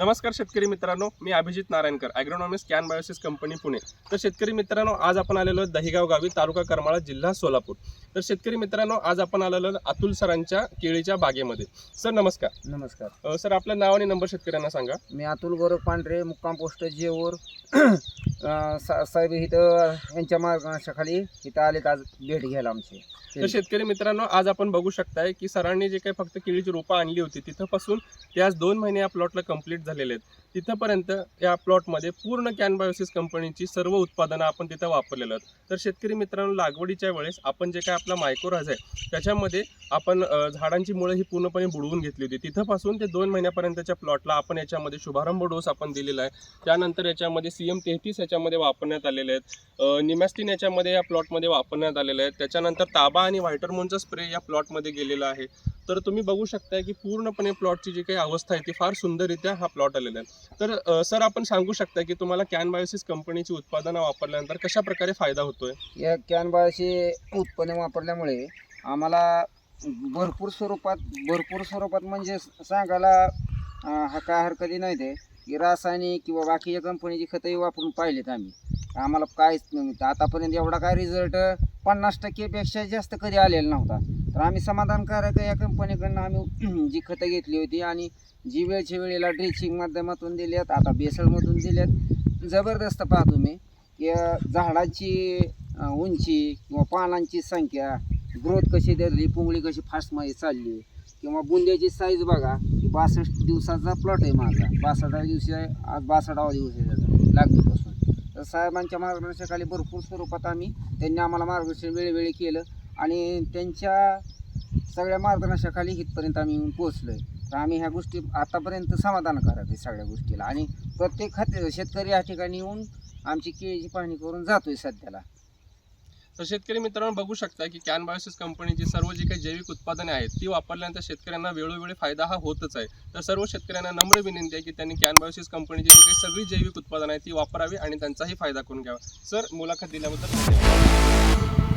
नमस्कार शेतकरी मित्रांनो मी अभिजित नारायणकर ॲग्रोनॉमिस्ट कॅन बायोसिस कंपनी पुणे. तर शेतकरी मित्रांनो आज आपण आलेलो दहिगाव गावी तालुका करमाळा जिल्हा सोलापूर. तर शेतकरी मित्रांनो आज आपण आलेलो अतुल सरांच्या केळीच्या बागेमध्ये. सर नमस्कार. नमस्कार. अ, सर आपलं नाव आणि नंबर शेतकऱ्यांना सांगा. मी अतुल गौरव पांढरे मुक्काम पोस्ट सा- साहेब इथं यांच्या मार्गदर्शनाखाली इथं आलेत आज भेट घ्यायला आमची. तर शेतकरी मित्रांनो आज आपण बघू शकताय की सरांनी जे काही फक्त केळीची रोपं आणली होती तिथंपासून ते आज दोन महिने या प्लॉटला कंप्लीट झालेले आहेत. तिथंपर्यंत या प्लॉटमध्ये पूर्ण कॅनबायोसिस कंपनीची सर्व उत्पादनं आपण तिथं वापरलेलं आहेत. तर शेतकरी मित्रांनो लागवडीच्या वेळेस आपण जे काय आपला मायक्रोराज आहे त्याच्यामध्ये आपण झाडांची मुळं ही पूर्णपणे बुडवून घेतली होती. तिथंपासून ते दोन महिन्यापर्यंतच्या प्लॉटला आपण याच्यामध्ये शुभारंभ डोस आपण दिलेला आहे. त्यानंतर याच्यामध्ये सी एम तेहतीस याच्यामध्ये वापरण्यात आलेले आहेत. निमॅस्टिन याच्यामध्ये या प्लॉटमध्ये वापरण्यात आलेले आहेत. त्याच्यानंतर ताबा आणि व्हायटरमोनचा स्प्रे या प्लॉटमध्ये गेलेला आहे. तर तुम्ही बघू शकताय की पूर्णपणे प्लॉटची जी काही अवस्था आहे ती फार सुंदररित्या हा प्लॉट आलेला आहे. तर सर आपण सांगू शकता की तुम्हाला कॅन बायोसिस कंपनीची उत्पादनं वापरल्यानंतर कशा प्रकारे फायदा होतोय? या कॅनबाशी उत्पन्न वापरल्यामुळे आम्हाला भरपूर स्वरूपात भरपूर स्वरूपात म्हणजे सांगायला हा काय हरकती नाही ते. की रासायनिक किंवा बाकीच्या कंपनीची खतंही वापरून पाहिलेत आम्ही. आम्हाला काहीच नाही. आतापर्यंत एवढा काय रिझल्ट पन्नास टक्केपेक्षा जास्त कधी आलेला नव्हता. तर आम्ही समाधानकारक या कंपनीकडनं आम्ही जी खतं घेतली होती आणि जी वेळच्या वेळेला ड्रिचिंग माध्यमातून दिल्यात आता बेसळमधून दिल्यात. जबरदस्त पाहा तुम्ही की झाडाची उंची किंवा पानांची संख्या ग्रोथ कशी धरली पुंगळी कशी फास्टमध्ये चालली किंवा बुंद्याची साईज बघा की बासष्ट दिवसाचा प्लॉट आहे माझा. बासष्टाव्या दिवशी आहे, आज बासष्टावा दिवस आहे त्याचा. लागलीपासून तर साहेबांच्या मार्गदर्शनाखाली भरपूर स्वरूपात आम्ही त्यांनी आम्हाला मार्गदर्शन वेळोवेळी केलं आणि त्यांच्या सगळ्या मार्गदर्शनाखाली इथपर्यंत आम्ही येऊन पोहोचलो आहे तर आम्ही ह्या गोष्टी आतापर्यंत समाधानकारक आहे सगळ्या गोष्टीला. आणि प्रत्येक खाते शेतकरी या ठिकाणी येऊन आमची केळीची पाहणी करून जातो आहे सध्याला. तर शेतकरी मित्रांनो बघू शकता की कॅन बायोसिस कंपनीची सर्व जी काही जैविक उत्पादने आहेत ती वापरल्यानंतर शेतकऱ्यांना वेळोवेळी फायदा हा होतच आहे. तर सर्व शेतकऱ्यांना नम्र विनंती आहे की त्यांनी कॅन बायोसिस कंपनीची जी काही सगळी जैविक उत्पादनं आहेत ती वापरावी आणि त्यांचाही फायदा करून घ्यावा. सर मुलाखत दिल्याबद्दल धन्यवाद.